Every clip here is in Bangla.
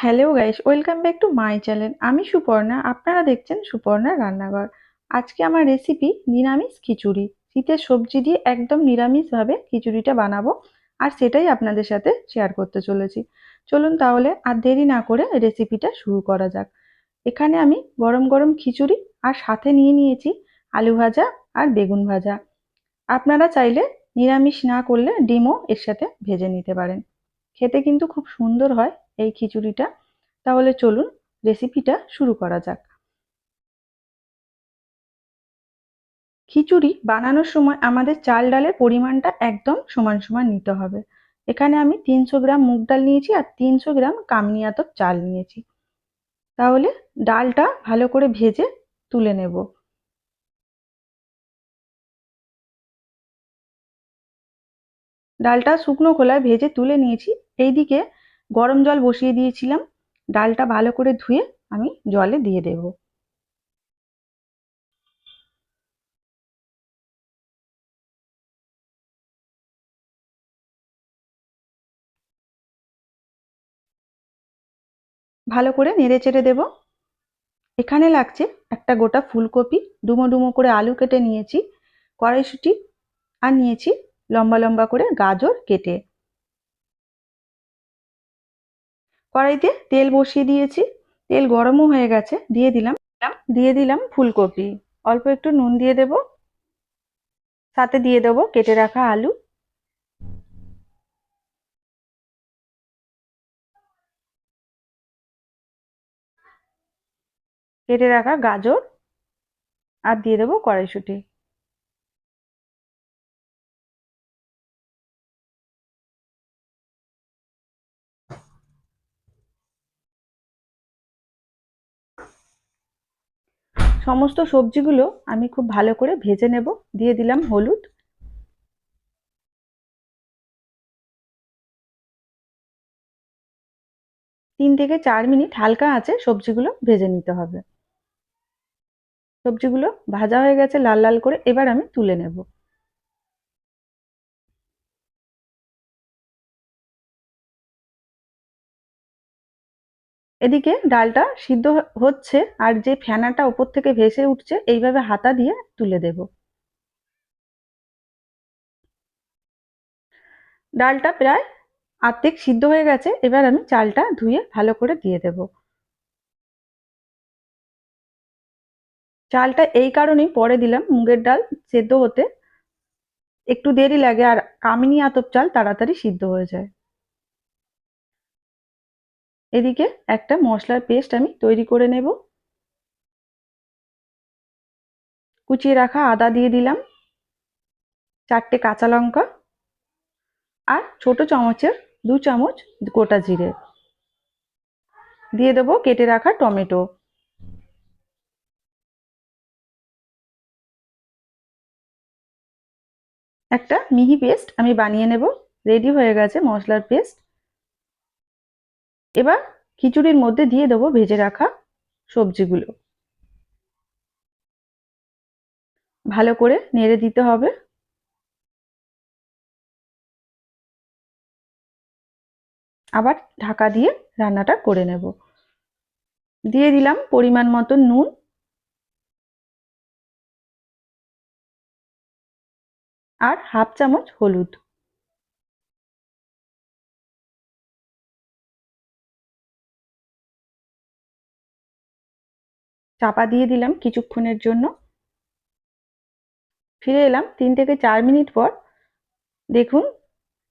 Hello guys welcome back to my channel আমি সুপর্ণা, আপনারা দেখছেন সুপর্ণা রান্নাঘর। আজকে আমার রেসিপি নিরামিষ খিচুড়ি। শীতের সবজি দিয়ে একদম নিরামিষভাবে খিচুড়িটা বানাবো, আর সেটাই আপনাদের সাথে শেয়ার করতে চলেছি। চলুন তাহলে আর দেরি না করে রেসিপিটা শুরু করা যাক। এখানে আমি গরম গরম খিচুড়ি আর সাথে নিয়ে নিয়েছি আলু ভাজা আর বেগুন ভাজা। আপনারা চাইলে নিরামিষ না করলে ডিমও এর সাথে ভেজে নিতে পারেন। খেতে কিন্তু খুব সুন্দর হয় এই খিচুড়িটা। তাহলে চলুন রেসিপিটা শুরু করা যাক। খিচুড়ি বানানোর সময় আমাদের চাল ডালের পরিমাণটা একদম সমান সমান নিতে হবে। এখানে আমি তিনশো গ্রাম মুগ ডাল নিয়েছি আর তিনশো গ্রাম কামনি আতপ চাল নিয়েছি। তাহলে ডালটা ভালো করে ভেজে তুলে নেব। ডালটা শুকনো খোলায় ভেজে তুলে নিয়েছি। এইদিকে গরম জল বসিয়ে দিয়েছিলাম। ডালটা ভালো করে ধুয়ে আমি জলে দিয়ে দেব। ভালো করে নেড়ে চেড়ে দেব। এখানে লাগছে একটা গোটা ফুলকপি। ডুমো ডুমো করে আলু কেটে নিয়েছি, কড়াইশুটি, আর নিয়েছি লম্বা লম্বা করে গাজর কেটে। কড়াইতে তেল বসিয়ে দিয়েছি। তেল গরমও হয়ে গেছে, দিয়ে দিলাম। দিয়ে দিলাম ফুলকপি। অল্প একটু নুন দিয়ে দেব। সাথে দিয়ে দেব কেটে রাখা আলু। কেটে রাখা গাজর। আর দিয়ে দেবো কড়াইশুঁটি। সমস্ত সবজিগুলো আমি খুব ভালো করে ভেজে নেব। দিয়ে দিলাম হলুদ। তিন থেকে চার মিনিট হালকা আছে সবজিগুলো ভেজে নিতে হবে। সবজিগুলো ভাজা হয়ে গেছে, লাল লাল করে এবার আমি তুলে নেব। এদিকে ডালটা সিদ্ধ হচ্ছে আর যে ফেনাটা ওপর থেকে ভেসে উঠছে এইভাবে হাতা দিয়ে তুলে দেব। ডালটা প্রায় আর্ধেক সিদ্ধ হয়ে গেছে, এবার আমি চালটা ধুয়ে ভালো করে দিয়ে দেব। চালটা এই কারণেই পরে দিলাম মুগের ডাল সেদ্ধ হতে। একটু দেরি লাগে আর কামিনী আতপ চাল তাড়াতাড়ি সিদ্ধ হয়ে যায়। এদিকে একটা মশলার পেস্ট আমি তৈরি করে নেব। কুচিয়ে রাখা আদা দিয়ে দিলাম, চারটে কাঁচা লঙ্কা আর ছোট চামচের দু চামচ গোটা জিরে। দিয়ে দেবো কেটে রাখা টমেটো। একটা মিহি পেস্ট আমি বানিয়ে নেব, রেডি হয়ে গেছে মশলার পেস্ট। এবার খিচুড়ির মধ্যে দিয়ে দেবো ভেজে রাখা সবজিগুলো। ভালো করে নেড়ে দিতে হবে। আবার ঢাকা দিয়ে রান্নাটা করে নেব। দিয়ে দিলাম পরিমাণ মতো নুন। আর হাফ চামচ হলুদ। চাপা দিয়ে দিলাম কিছুক্ষণের জন্য। ফিরে এলাম তিন থেকে চার মিনিট পর। দেখুন,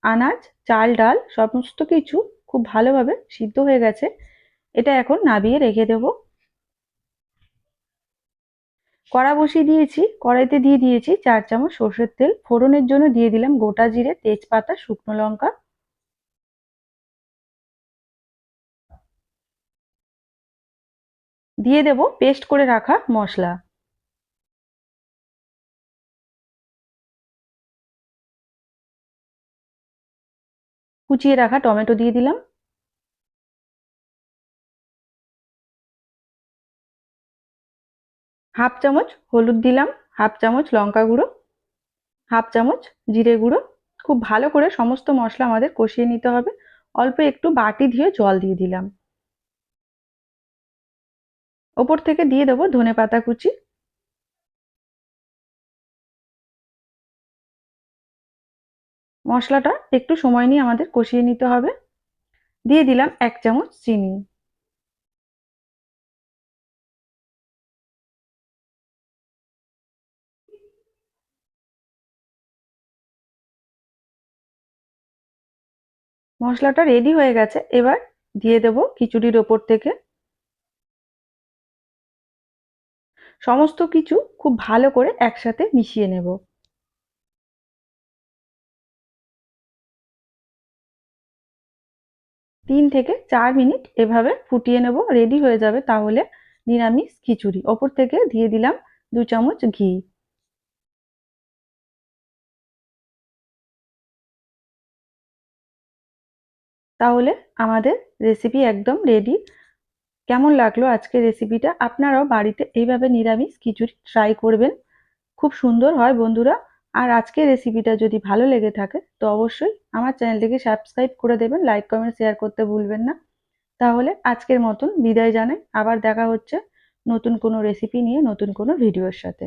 আনাজ, চাল, ডাল সমস্ত কিছু খুব ভালোভাবে সিদ্ধ হয়ে গেছে। এটা এখন নাবিয়ে রেখে দেব। কড়া বসিয়ে দিয়েছি, কড়াইতে দিয়ে দিয়েছি চার চামচ সর্ষের তেল। ফোড়নের জন্য দিয়ে দিলাম গোটা জিরে, তেজপাতা, শুকনো লঙ্কা। দিয়ে দেব পেস্ট করে রাখা মশলা। কুচিয়ে রাখা টমেটো দিয়ে দিলাম। হাফ চামচ হলুদ দিলাম, হাফ চামচ লঙ্কা গুঁড়ো, হাফ চামচ জিরে গুঁড়ো। খুব ভালো করে সমস্ত মশলা আমাদের কষিয়ে নিতে হবে। অল্প একটু বাটি দিয়ে জল দিয়ে দিলাম। ওপর থেকে দিয়ে দেবো ধনে পাতা কুচি। মশলাটা একটু সময় নিয়ে আমাদের কষিয়ে নিতে হবে। দিয়ে দিলাম এক চামচ চিনি। মশলাটা রেডি হয়ে গেছে। এবার দিয়ে দেব খিচুড়ির ওপর থেকে। সমস্ত কিছু খুব ভালো করে একসাথে মিশিয়ে নেব। তিন থেকে চার মিনিট এভাবে ফুটিয়ে নেব রেডি হয়ে যাবে তাহলে নিরামিষ খিচুড়ি। ওপর থেকে দিয়ে দিলাম দু চামচ ঘি। তাহলে আমাদের রেসিপি একদম রেডি কেমন লাগল আজকের রেসিপিটা আপনারাও বাড়িতে এইভাবে নিরামিষ খিচুড়ি ট্রাই করবেন। খুব সুন্দর হয় বন্ধুরা। আর আজকের রেসিপিটা যদি ভালো লেগে থাকে, তো অবশ্যই আমার চ্যানেলটিকে সাবস্ক্রাইব করে দেবেন লাইক কমেন্ট শেয়ার করতে ভুলবেন না। তাহলে আজকের মতন বিদায় জানাই। আবার দেখা হচ্ছে নতুন কোনো রেসিপি নিয়ে, নতুন কোনো ভিডিওর সাথে।